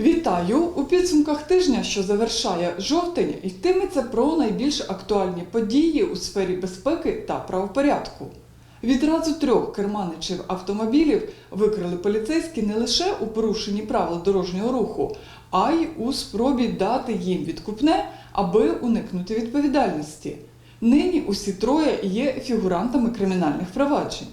Вітаю! У підсумках тижня, що завершає жовтень, йтиметься про найбільш актуальні події у сфері безпеки та правопорядку. Відразу трьох керманичів автомобілів викрили поліцейські не лише у порушенні правил дорожнього руху, а й у спробі дати їм відкупне, аби уникнути відповідальності. Нині усі троє є фігурантами кримінальних проваджень.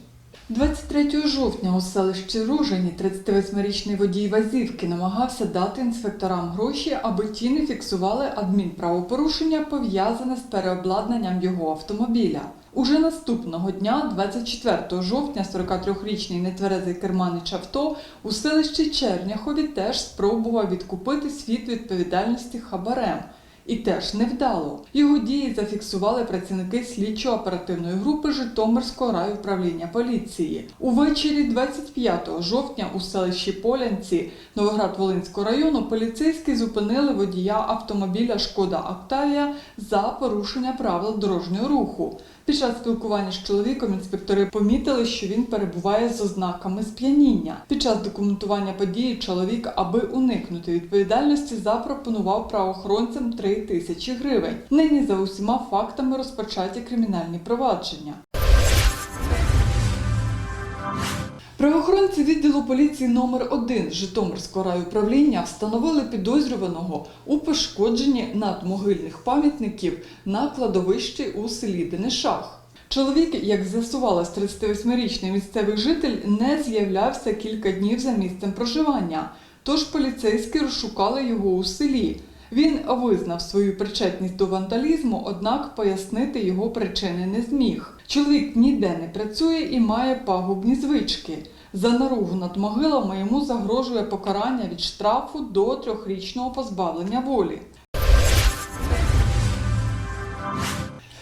23 жовтня у селищі Ружині 38-річний водій Вазівки намагався дати інспекторам гроші, аби ті не фіксували адмінправопорушення, пов'язане з переобладнанням його автомобіля. Уже наступного дня, 24 жовтня, 43-річний нетверезий керманич авто у селищі Черняхові теж спробував відкупити світ відповідальності хабарем. І теж невдало. Його дії зафіксували працівники слідчо-оперативної групи Житомирського райуправління поліції. Увечері 25 жовтня у селищі Полянці Новоград-Волинського району поліцейські зупинили водія автомобіля Шкода Октавія за порушення правил дорожнього руху. Під час спілкування з чоловіком інспектори помітили, що він перебуває з ознаками сп'яніння. Під час документування події чоловік, аби уникнути відповідальності, запропонував правоохоронцям 3 тисячі гривень. Нині за усіма фактами розпочаті кримінальні провадження. Правоохоронці відділу поліції номер 1 Житомирського райуправління встановили підозрюваного у пошкодженні надмогильних пам'ятників на кладовищі у селі Денишах. Чоловік, як з'ясувалось, 38-річний місцевий житель не з'являвся кілька днів за місцем проживання, тож поліцейські розшукали його у селі. Він визнав свою причетність до вандалізму, однак пояснити його причини не зміг. Чоловік ніде не працює і має пагубні звички. За наругу над могилами йому загрожує покарання від штрафу до трьохрічного позбавлення волі.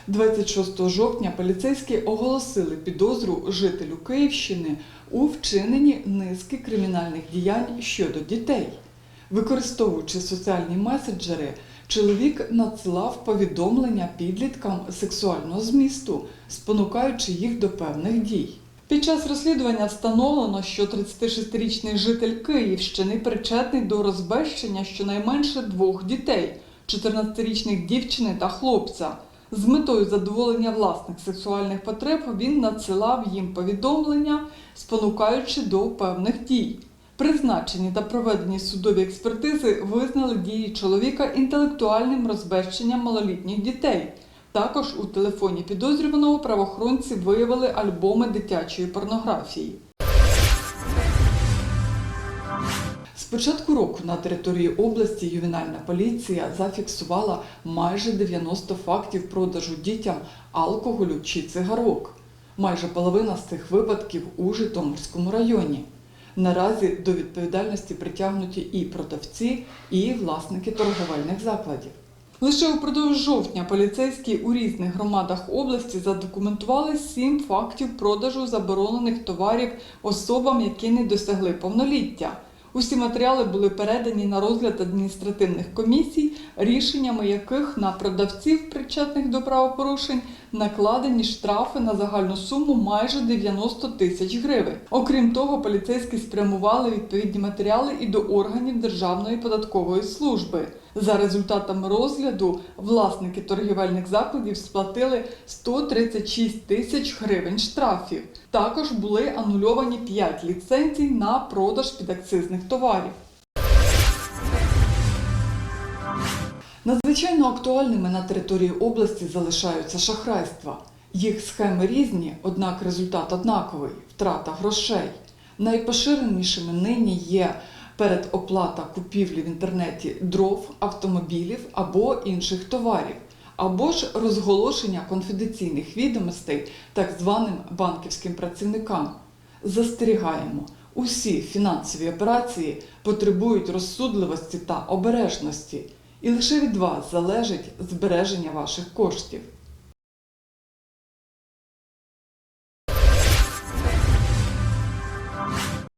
26 жовтня поліцейські оголосили підозру жителю Київщини у вчиненні низки кримінальних діянь щодо дітей. Використовуючи соціальні меседжери, чоловік надсилав повідомлення підліткам сексуального змісту, спонукаючи їх до певних дій. Під час розслідування встановлено, що 36-річний житель Київщини причетний до розбещення щонайменше двох дітей 14-річних дівчини та хлопця. З метою задоволення власних сексуальних потреб він надсилав їм повідомлення, спонукаючи до певних дій. Призначені та проведені судові експертизи визнали дії чоловіка інтелектуальним розбещенням малолітніх дітей. Також у телефоні підозрюваного правоохоронці виявили альбоми дитячої порнографії. З початку року на території області ювенальна поліція зафіксувала майже 90 фактів продажу дітям алкоголю чи цигарок. Майже половина з цих випадків у Житомирському районі. Наразі до відповідальності притягнуті і продавці, і власники торговельних закладів. Лише упродовж жовтня поліцейські у різних громадах області задокументували сім фактів продажу заборонених товарів особам, які не досягли повноліття. Усі матеріали були передані на розгляд адміністративних комісій, рішеннями яких на продавців, причетних до правопорушень, накладені штрафи на загальну суму майже 90 тисяч гривень. Окрім того, поліцейські спрямували відповідні матеріали і до органів Державної податкової служби. За результатами розгляду власники торгівельних закладів сплатили 136 тисяч гривень штрафів. Також були анульовані 5 ліцензій на продаж підакцизних товарів. Надзвичайно актуальними на території області залишаються шахрайства. Їх схеми різні, однак результат однаковий втрата грошей. Найпоширенішими нині є передоплата купівлі в інтернеті дров, автомобілів або інших товарів, або ж розголошення конфіденційних відомостей так званим банківським працівникам. Застерігаємо, усі фінансові операції потребують розсудливості та обережності, і лише від вас залежить збереження ваших коштів.